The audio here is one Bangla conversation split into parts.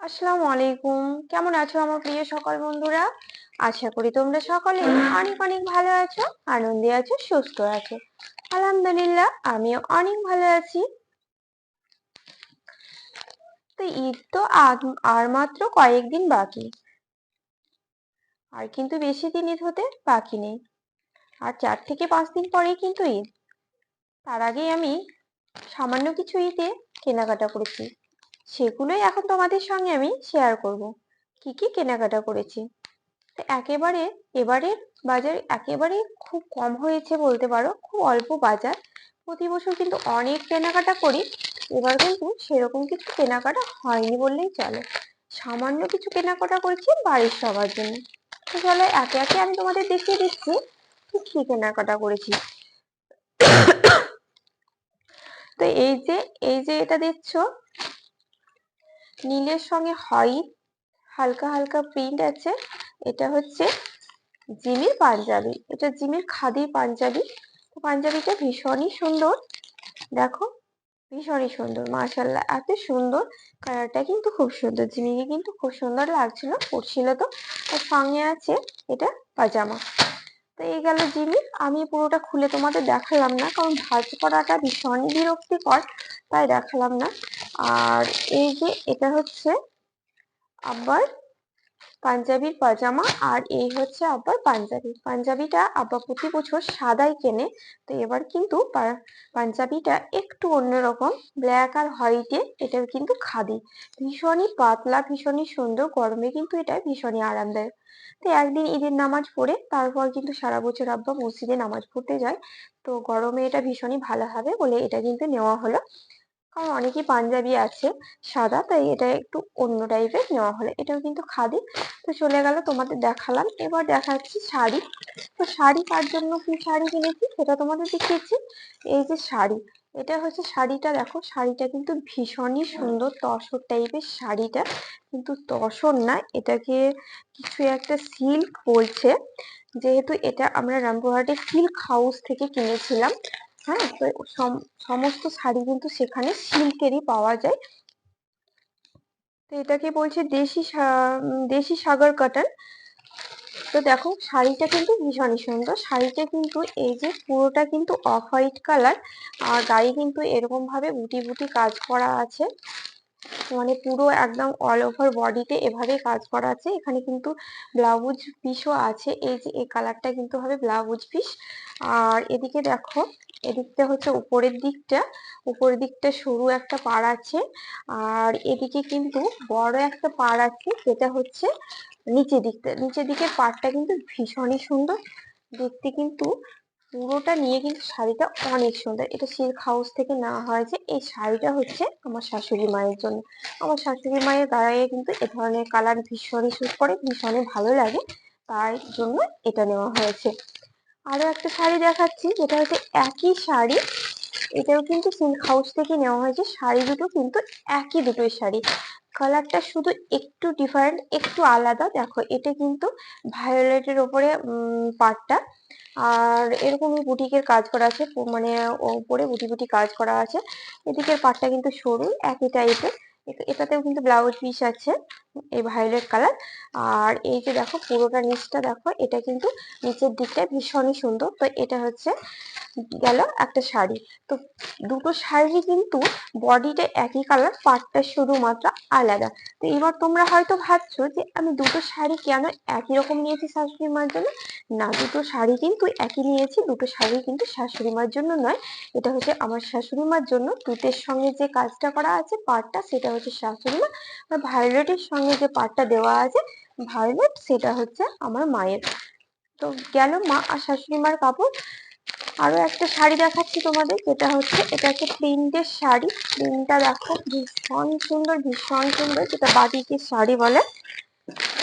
আসসালামু আলাইকুম। কেমন আছো আমার প্রিয় সকল বন্ধুরা? আশা করি তোমরা সকলে অনেক অনেক ভালো আছো, আনন্দে আছো, সুস্থ আছো। আলহামদুলিল্লাহ, আমিও অনেক ভালো আছি। তো ঈদ তো আর মাত্র কয়েকদিন বাকি। আর কিন্তু বেশি দিন ঈদ হতে বাকি নেই। আর চার থেকে পাঁচ দিন পরেই কিন্তু ঈদ। তার আগেই আমি সামান্য কিছু ঈদে কেনাকাটা করেছি। সেগুলোই এখন তোমাদের সঙ্গে আমি শেয়ার করব। কি কি কেনাকাটা করেছি? একেবারে এবারের বাজার একেবারে খুব কম হয়েছে বলতে পারো, খুব অল্প বাজার। প্রতি বছর কিন্তু অনেক কেনাকাটা করি, এবার কিন্তু সেরকম কিছু কেনাকাটা হয়নি বললেই চলে। সামান্য কিছু কেনাকাটা করেছি বাড়ির সবার জন্য। তো চলো একে একে আমি তোমাদের দেখিয়ে দিচ্ছি ঠিক কি কেনাকাটা করেছি। তো এই যে এই যে এটা দেখছ নীলের সঙ্গে হোয়াইট হালকা হালকা প্রিন্ট আছে, এটা হচ্ছে জিমির পাঞ্জাবি। এটা জিমির খাদি পাঞ্জাবি। পাঞ্জাবিটা ভীষণই সুন্দর। দেখো, ভীষণই সুন্দর মাশাল্লাহ এত সুন্দর। কালারটা কিন্তু খুব সুন্দর, জিমিকে কিন্তু খুব সুন্দর লাগছিল, পরছিল তো। তার সঙ্গে আছে এটা পাজামা। তো এই গেল জিমি আমি পুরোটা খুলে তোমাদের দেখালাম না, কারণ ভাজ করাটা ভীষণই বিরক্তিকর, তাই দেখালাম না। আর এই যে এটা হচ্ছে আব্বার পাঞ্জাবির পাজামা আর এই হচ্ছে আব্বার পাঞ্জাবি। পাঞ্জাবিটা আব্বা প্রতি বছর সাদাই কেনে, তো এবার কিন্তু পাঞ্জাবিটা একটু অন্যরকম ব্ল্যাক আর হোয়াইটে এটা কিন্তু খাদি। ভীষণই পাতলা, ভীষণই সুন্দর, গরমে কিন্তু এটা ভীষণই আরামদায়ক। তো একদিন ঈদের নামাজ পড়ে, তারপর কিন্তু সারা বছর আব্বা মসজিদে নামাজ পড়তে যায়, তো গরমে এটা ভীষণই ভালো হবে বলে এটা কিন্তু নেওয়া হলো। কারণ অনেকই পাঞ্জাবি আছে সাদা, তাই এটা একটু অন্য টাইপের নেওয়া হলো। এটাও কিন্তু খাদি। তো চলে গেল, তোমাদের দেখালাম। এবার দেখাচ্ছি শাড়ি। তো শাড়ি কার জন্য কি শাড়ি কিনেছি সেটা তোমাদের দেখিয়েছি। এই যে শাড়ি, এটা হচ্ছে শাড়িটা দেখো। শাড়িটা কিন্তু ভীষণই সুন্দর, তসর টাইপের শাড়িটা। কিন্তু তসর না, এটাকে কিছু একটা সিল্ক বলছে। যেহেতু এটা আমরা রামপুরহাটের সিল্ক হাউস থেকে কিনেছিলাম। হ্যাঁ তো সমস্ত শাড়ি কিন্তু সেখানে সিল্কেরই পাওয়া যায়। তো এটাকে বলছে? দেশি দেশি সাগর কটন তো দেখো, শাড়িটা কিন্তু ভীষণই সুন্দর। শাড়িটা কিন্তু এই যে পুরোটা কিন্তু অফ হোয়াইট কালার আর গায়ে কিন্তু এরকম ভাবে বুটি বুটি কাজ করা আছে। মানে পুরো একদম অল ওভার বডিতে এভাবে কাজ করা আছে। এখানে কিন্তু ব্লাউজ পিসও আছে। এই যে, এই কালারটা কিন্তু হবে ব্লাউজ পিস আর এদিকে দেখো এদিকটা হচ্ছে উপরের দিকটা। উপরের দিকটা সরু একটা পাড় আছে। আর এদিকে কিন্তু বড় একটা পাড় আছে, যেটা হচ্ছে নিচের দিকটা। নিচের দিকের পাড়টা কিন্তু ভীষণই সুন্দর। দেখতে কিন্তু পুরোটা নিয়ে কিন্তু শাড়িটা অনেক সুন্দর। এটা সিল্ক হাউস থেকে নেওয়া হয়েছে এই শাড়িটা হচ্ছে আমার শাশুড়ি মায়ের জন্য। আমার শাশুড়ি মায়ের গায়ে কিন্তু এ ধরনের কালার ভীষণই স্যুট করে, ভীষণই ভালো লাগে। তার জন্য এটা নেওয়া হয়েছে। আরও একটা শাড়ি দেখাচ্ছি, যেটা হচ্ছে একই শাড়ি। এটাও কিন্তু সিল্ক হাউস থেকে নেওয়া হয়েছে। শাড়ি দুটো কিন্তু একই দুটোই শাড়ি। কালারটা শুধু একটু ডিফারেন্ট একটু আলাদা। দেখো, এটা কিন্তু ভায়োলেটের ওপরে পাটটা আর এরকমই বুটিকের কাজ করা আছে। মানে ওপরে বুটি বুটি কাজ করা আছে। এদিকের পাটটা কিন্তু সরু, একই টাইপের এটাতেও কিন্তু ব্লাউজ পিস আছে, এই ভায়োলেট কালার আর এই যে দেখো পুরোটা নিচটা দেখো, এটা কিন্তু নিচের দিকটা ভীষণই সুন্দর। তো এটা হচ্ছে গেল একটা শাড়ি। তো দুটো শাড়ি কিন্তু বডিটা একই কালার পাটটা শুধুমাত্র আলাদা। তো এবার তোমরা হয়তো ভাবছ যে আমি দুটো শাড়ি কেন একই রকম নিয়েছি শাশুড়ি মার জন্য? না, দুটো শাড়ি কিন্তু একই নিয়েছি, দুটো শাড়ি কিন্তু শাশুড়ি মার জন্য নয়। এটা হচ্ছে আমার শাশুড়ি মার জন্য। তুতের সঙ্গে যে কাজটা করা আছে পাটটা, সেটা হচ্ছে শাশুড়ি মা আর ভায়োলেটের সঙ্গে যে পাটটা দেওয়া আছে, ভায়োলেট, সেটা হচ্ছে আমার মায়ের। তো গেল মা আর শাশুড়ি মার কাপড়। আরও একটা শাড়ি দেখাচ্ছি তোমাদের, যেটা হচ্ছে এটা হচ্ছে প্রিন্টের শাড়ি। প্রিন্টটা দেখো, ভীষণ সুন্দর ভীষণ সুন্দর, যেটা বাটিকের শাড়ি বলে।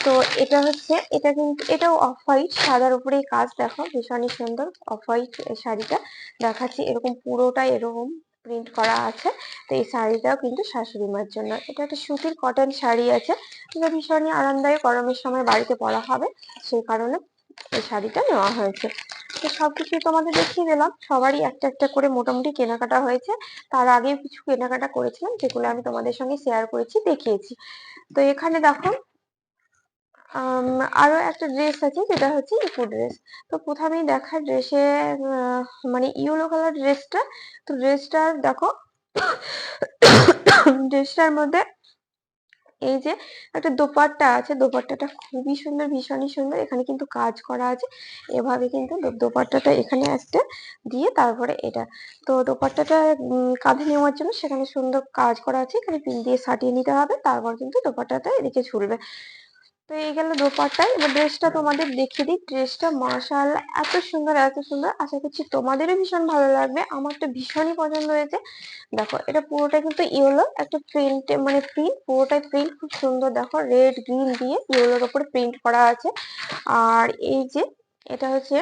তো এটা হচ্ছে, এটা কিন্তু, এটাও অফ হোয়াইট সাদার উপরে কাজ দেখো, ভীষণই সুন্দর অফ হোয়াইট শাড়িটা দেখাচ্ছি, এরকম পুরোটাই এরকম প্রিন্ট করা আছে। তো এই শাড়িটাও কিন্তু শাশুড়ি মার জন্য। এটা একটা সুতির কটন শাড়ি আছে, যেটা ভীষণই আরামদায়ক, গরমের সময় বাড়িতে পরা হবে, সেই কারণে এই শাড়িটা নেওয়া হয়েছে। তো সবকিছু তোমাদের দেখিয়ে দিলাম। সবারই একটা একটা করে মোটামুটি কেনাকাটা হয়েছে। তার আগেও কিছু কেনাকাটা করেছিলাম, যেগুলো আমি তোমাদের সঙ্গে শেয়ার করেছি, দেখিয়েছি। তো এখানে দেখো আরও একটা ড্রেস আছে, যেটা হচ্ছে ইকো ড্রেস তো প্রথমেই দেখা ড্রেসে মানে ইয়েলো কালার ড্রেসটা তো ড্রেসটার দেখো ড্রেসটার মধ্যে এই যে একটা দোপাট্টা আছে, দোপাট্টাটা খুবই সুন্দর, ভীষণই সুন্দর। এখানে কিন্তু কাজ করা আছে। এভাবে কিন্তু দোপাট্টাটা এখানে আসতে দিয়ে তারপরে এটা। তো দোপাট্টাটা কাঁধে নেওয়ার জন্য সেখানে সুন্দর কাজ করা আছে। এখানে পিন দিয়ে সাটিয়ে নিতে হবে। তারপর কিন্তু দোপাট্টাটা এদিকে ঝুলবে। তো এই গেল দোপাট্টা এবার ড্রেসটা তোমাদের দেখিয়ে দিই। ড্রেসটা মার্শাল এত সুন্দর এত সুন্দর। আশা করছি তোমাদেরও ভীষণ ভালো লাগবে। আমার তো ভীষণই পছন্দ হয়েছে। দেখো এটা পুরোটা কিন্তু ইয়েলো একটা প্রিন্ট মানে প্রিন্ট পুরোটাই প্রিন্ট খুব সুন্দর। দেখো রেড গ্রিন দিয়ে ইয়েলোর ওপরে প্রিন্ট করা আছে। আর এই যে এটা হচ্ছে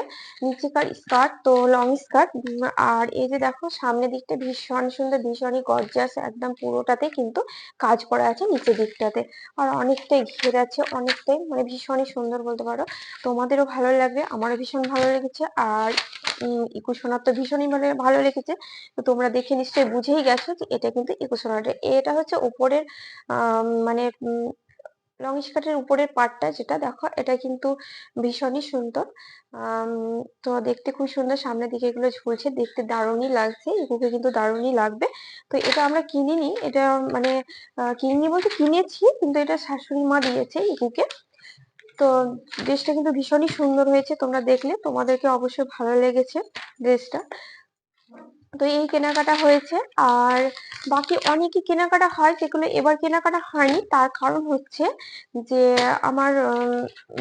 নিচেকার স্কার্ট, তো লং স্কার্ট আর এই যে দেখো সামনের দিকটা ভীষণ সুন্দর, ভীষণই গর্জাস একদম পুরোটাতে কিন্তু কাজ করা আছে নিচের দিকটাতে। আর অনেকটাই ঘের আছে, অনেকটাই মানে ভীষণই সুন্দর বলতে পারো। তোমাদেরও ভালো লাগবে, আমারও ভীষণ ভালো লেগেছে, আর ইকু তো ভীষণই মানে ভালো লেগেছে। তো তোমরা দেখে নিশ্চয়ই বুঝেই গেছো যে এটা কিন্তু ইকো সোনাটা এটা হচ্ছে উপরের মানে লং স্কার্টের উপরের পার্টটা যেটা, দেখো, এটা কিন্তু ভীষণই সুন্দর। তো দেখতে খুব সুন্দর, সামনের দিকে এগুলো ঝুলছে, দেখতে দারুণই লাগছে ইকুকে কিন্তু দারুণই লাগবে। তো এটা আমরা কিনিনি, এটা মানে কিনিনি বলতে কিনেছি, কিন্তু এটা শাশুড়ি মা দিয়েছে ইকুকে তো ড্রেসটা কিন্তু ভীষণই সুন্দর হয়েছে, তোমরা দেখলে, তোমাদেরকে অবশ্যই ভালো লেগেছে ড্রেসটা। তো এই কেনাকাটা হয়েছে। আর বাকি অনেকই কেনাকাটা হয়, যেগুলো এবার কেনাকাটা হয়নি। তার কারণ হচ্ছে যে, আমার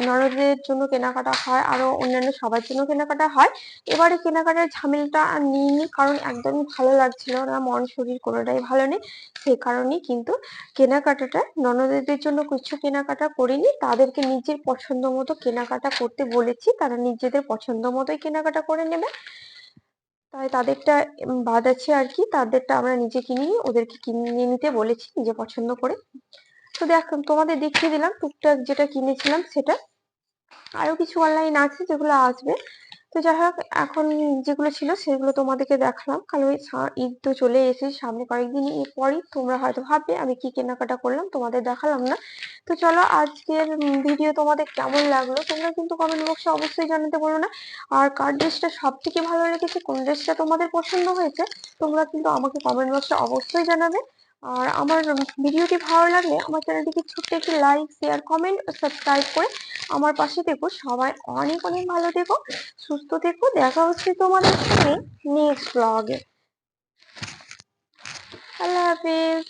ননদের জন্য কেনাকাটা হয়, আরও অন্যান্য সবার জন্য কেনাকাটা হয়। এবারে কেনাকাটার ঝামেলাটা আর নিইনি, কারণ একদমই ভালো লাগছিল না, মন, শরীর কোনোটাই ভালো নেই। সেই কারণেই কিন্তু কেনাকাটাটা ননদের জন্য কিছু কেনাকাটা করিনি। তাদেরকে নিজের পছন্দ মতো কেনাকাটা করতে বলেছি। তারা নিজেদের পছন্দ মতোই কেনাকাটা করে নেবে। তাই তাদেরটা বাদ আছে আর কি তাদেরটা আমরা নিজে কিনিনি ওদেরকে কিনে নিতে বলেছি, নিজে পছন্দ করে। তো দেখ, তোমাদের দেখিয়ে দিলাম, টুকটাক যেটা কিনেছিলাম সেটা। আরও কিছু অনলাইন আছে যেগুলো আসবে। তো যাই হোক, এখন যেগুলো ছিল সেগুলো তোমাদেরকে দেখালাম। কারণ ওই ঈদ তো চলে এসে সামনে কয়েকদিন এর পরই তোমরা হয়তো ভাববে আমি কি কেনাকাটা করলাম, তোমাদের দেখালাম না। তো চলো আজকের ভিডিও তোমাদের কেমন লাগল? তোমরা কিন্তু কমেন্ট বক্সে অবশ্যই জানাতে বলো না। আর কার ড্রেসটা সব থেকে ভালো লেগেছে, কোন ড্রেসটা তোমাদের পছন্দ হয়েছে, তোমরা কিন্তু আমাকে কমেন্ট বক্সে অবশ্যই জানাবে। আর আমার ভিডিওটি ভালো লাগলে আমার চ্যানেলটিকে ছোট্ট একটি লাইক শেয়ার কমেন্ট সাবস্ক্রাইব করে আমার পাশে থেকো। সবাই অনেক অনেক ভালো থেকো, সুস্থ থেকো। দেখা হচ্ছে তোমাদের সঙ্গে নেক্সট ব্লগে আল্লাহ হাফিজ।